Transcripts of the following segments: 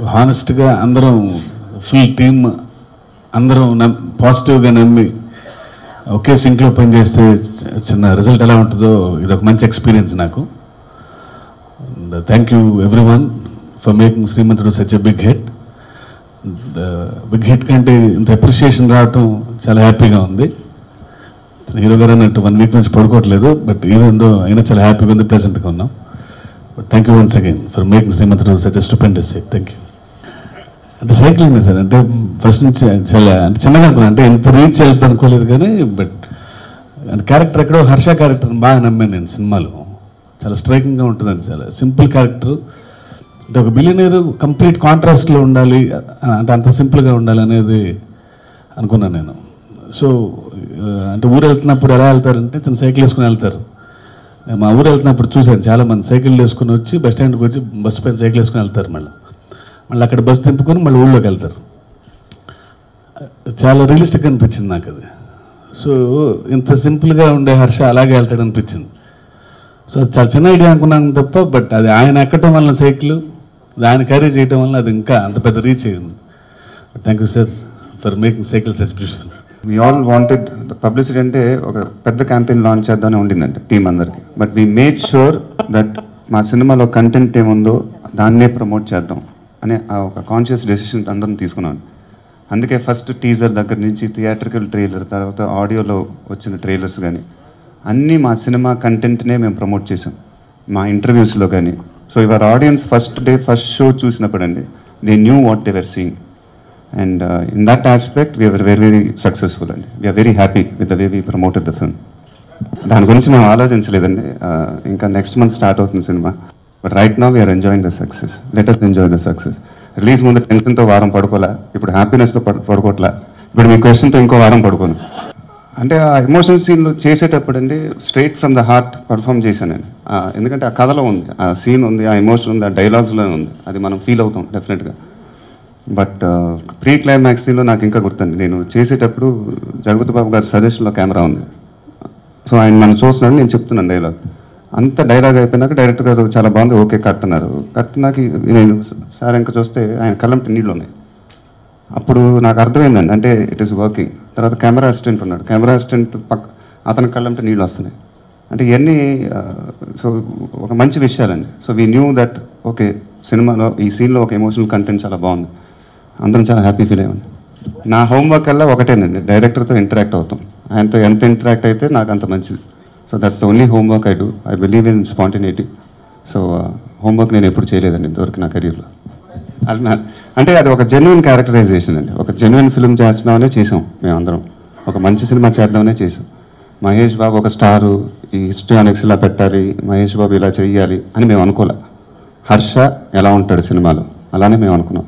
హానెస్ట్గా అందరం full team అందరం నమ్ పాజిటివ్గా నమ్మి ఒకే సింక్లో పనిచేస్తే చిన్న రిజల్ట్ ఎలా ఉంటుందో ఇది ఒక మంచి ఎక్స్పీరియన్స్ నాకు. Thank you every one for making Srimanthudu such a big hit big hit కంటే ఇంత అప్రిషియేషన్ రావటం చాలా హ్యాపీగా ఉంది. హీరో గారు అన్నట్టు వన్ వీక్ నుంచి పడుకోవట్లేదు బట్ ఈవెన్ అయినా చాలా హ్యాపీగా ఉంది ప్లెజెంట్గా ఉన్నాం. Thank you once again for making Srimanthudu such stupendous thank you అంటే సైక్లింగ్ సార్ అంటే ఫస్ట్ నుంచి చాలా అంటే చిన్నగా అనుకున్నాను అంటే ఎంత రీచ్ వెళ్తా అనుకోలేదు కానీ బట్ అంటే క్యారెక్టర్ ఎక్కడో హర్ష క్యారెక్టర్ బాగా నమ్మాను నేను సినిమాలో. చాలా స్ట్రైకింగ్గా ఉంటుందండి చాలా సింపుల్ క్యారెక్టర్ అంటే ఒక బిలియనీర్ కంప్లీట్ కాంట్రాస్ట్లో ఉండాలి అంటే అంత సింపుల్గా ఉండాలి అనేది అనుకున్నాను నేను. సో అంటే ఊరు వెళ్తున్నప్పుడు ఎలా వెళ్తారంటే తను సైకిల్ వేసుకుని వెళ్తారు. మా ఊరు వెళ్తున్నప్పుడు చూశాను చాలామంది సైకిల్ వేసుకుని వచ్చి బస్ స్టాండ్కి వచ్చి బస్సు పైన సైకిల్ వేసుకుని వెళ్తారు మళ్ళీ. మళ్ళీ అక్కడ బస్సు తింపుకొని మళ్ళీ ఊళ్ళోకి వెళ్తారు. చాలా రియలిస్టిక్ అనిపించింది నాకు అది. సో ఇంత సింపుల్గా ఉండే హర్ష అలాగే వెళ్తాడు అనిపించింది. సో అది చాలా చిన్న ఐడియా అనుకున్నాను తప్ప బట్ అది ఆయన ఎక్కడం వలన సైకిల్ ఆయన క్యారీ చేయడం వల్ల అది ఇంకా అంత పెద్ద రీచ్ అయ్యింది. Thank you sir for making cycle such beautiful we all wanted publicity అంటే ఒక పెద్ద క్యాంపెయిన్ లాంచ్ చేద్దామని ఉండిందండి టీం అందరికి. But we made sure that మా సినిమాలో కంటెంట్ ఏముందో దాన్నే ప్రమోట్ చేద్దాం. అనే ఆ ఒక కాన్షియస్ డెసిషన్ అందరం తీసుకున్నాను. అందుకే ఫస్ట్ టీజర్ దగ్గర నుంచి థియేట్రికల్ ట్రైలర్ తర్వాత ఆడియోలో వచ్చిన ట్రైలర్స్ కానీ అన్నీ మా సినిమా కంటెంట్నే మేము ప్రమోట్ చేసాం మా ఇంటర్వ్యూస్లో కానీ so your audience first day first show చూసినప్పుడు అండి they knew what they were seeing and in that aspect we are very very successful అండి. We are very happy with the way we promoted the film దాని గురించి మేము ఆలోచించలేదండి. Uh, ఇంకా next month start అవుతుంది cinema but right now we are enjoying the success let us enjoy the success release ముందు టెన్షన్తో వారం పడుకోలే ఇప్పుడు హ్యాపీనెస్తో పడుకోవట్లా? ఇప్పుడు మీ క్వశ్చన్తో ఇంకో వారం పడుకోను. అంటే ఆ ఎమోషన్ సీన్లు చేసేటప్పుడు అండి straight from the heart perform చేశాను నేను. ఎందుకంటే ఆ కథలో ఉంది ఆ సీన్ ఉంది ఆ ఎమోషన్ ఉంది ఆ డైలాగ్స్లో ఉంది. అది మనం ఫీల్ అవుతాం డెఫినెట్గా బట్ ప్రీ క్లైమాక్స్ సీన్లో నాకు ఇంకా గుర్తుంది. నేను చేసేటప్పుడు జగపతి బాబు గారి సజెషన్లో కెమెరా ఉంది. సో ఆయన మనం చూస్తున్నాడు నేను చెప్తున్నాను డైలాగ్ అంత డైలాగ్ అయిపోయినాక డైరెక్టర్ గారు చాలా బాగుంది. ఓకే కట్ అన్నారు. కట్ నాకు నేను సార్ ఇంకా చూస్తే ఆయన కళ్ళంటి నీళ్ళు ఉన్నాయి. అప్పుడు నాకు అర్థమైందండి. అంటే ఇట్ ఈస్ వర్కింగ్ తర్వాత కెమెరా అసిస్టెంట్ ఉన్నాడు. కెమెరా అసిస్టెంట్ పక్క అతని కళ్ళంటే నీళ్ళు వస్తున్నాయి. అంటే ఇవన్నీ సో ఒక మంచి విషయాలండి. So we knew that okay సినిమాలో ఈ సీన్లో ఒక ఎమోషనల్ కంటెంట్ చాలా బాగుంది. అందరం చాలా హ్యాపీ ఫీల్ అయ్యింది నా హోంవర్క్ అలా ఒకటేనండి. డైరెక్టర్తో ఇంటరాక్ట్ అవుతాం. ఆయనతో ఎంత ఇంటరాక్ట్ అయితే నాకు అంత మంచిది. So that's the only homework I do I believe in spontaneity so homework నేను ఎప్పుడు చేయలేదండి ఇంతవరకు నా కెరీర్లో అంటే అది ఒక జెన్యున్ క్యారెక్టరైజేషన్ అండి. ఒక జెన్యున్ ఫిల్మ్ చేస్తున్నామనే చేసాం మేమందరం. ఒక మంచి సినిమా చేద్దామనే చేసాం. మహేష్ బాబు ఒక స్టారు ఈ హిస్టానిక్స్ ఇలా పెట్టాలి మహేష్ బాబు ఇలా చేయాలి అని మేము అనుకోలే. హర్ష ఎలా ఉంటాడు సినిమాలో? అలానే మేము అనుకున్నాం.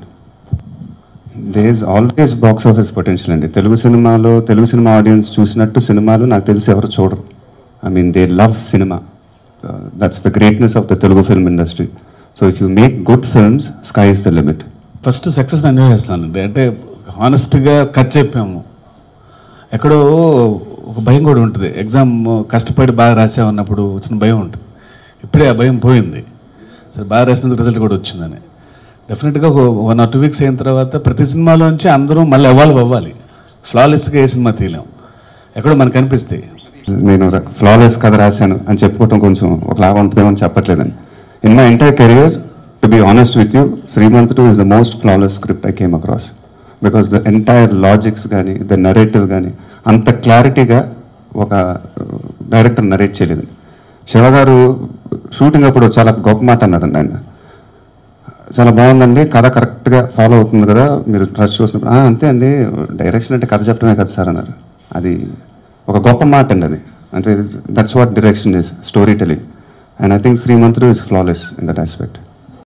They is always box office potential అండి. తెలుగు సినిమాలో తెలుగు సినిమా ఆడియన్స్ చూసినట్టు సినిమాలు నాకు తెలిసి ఎవరు చూడరు. ఐ మీన్ love లవ్ సినిమా that's the greatness of the Telugu film industry so if you make good films sky is the limit first success enjoy చేస్తానండి అంటే హానెస్ట్గా కట్ చెప్పాము. ఎక్కడో ఒక భయం కూడా ఉంటుంది. ఎగ్జామ్ కష్టపడి బాగా రాసామన్నప్పుడు వచ్చిన భయం ఉంటుంది. ఇప్పుడే ఆ భయం పోయింది. సరే బాగా రాసినందుకు రిజల్ట్ కూడా వచ్చిందని. డెఫినెట్గా ఒక వన్ ఆర్ టూ వీక్స్ అయిన తర్వాత ప్రతి సినిమాలోంచి అందరూ మళ్ళీ ఎవాల్వ్ అవ్వాలి. ఫ్లాలెస్గా ఏ సినిమా తీయలేం. ఎక్కడో మనకు అనిపిస్తాయి. నేను ఫ్లాలెస్ కథ రాశాను అని చెప్పుకోవటం కొంచెం ఒకలాగా ఉంటుందేమని అని చెప్పట్లేదండి in my entire career to be honest with you Srimanthudu is the most flawless script I came across because the entire logics కానీ ద నరేటివ్ కానీ అంత క్లారిటీగా ఒక uh, డైరెక్టర్ నరేట్ చేయలేదు. శివ గారు షూటింగ్ అప్పుడు చాలా గొప్ప మాట అన్నారండి ఆయన. చాలా బాగుందండి కథ కరెక్ట్గా ఫాలో అవుతుంది కదా మీరు ట్రస్ట్ చూసినప్పుడు. అంతే అండి డైరెక్షన్ అంటే కథ చెప్పడమే కదా సార్ అన్నారు. అది ఒక గొప్ప మాట అండి అది. అంటే that's what direction is story telling and I think Srimanthudu is flawless in that aspect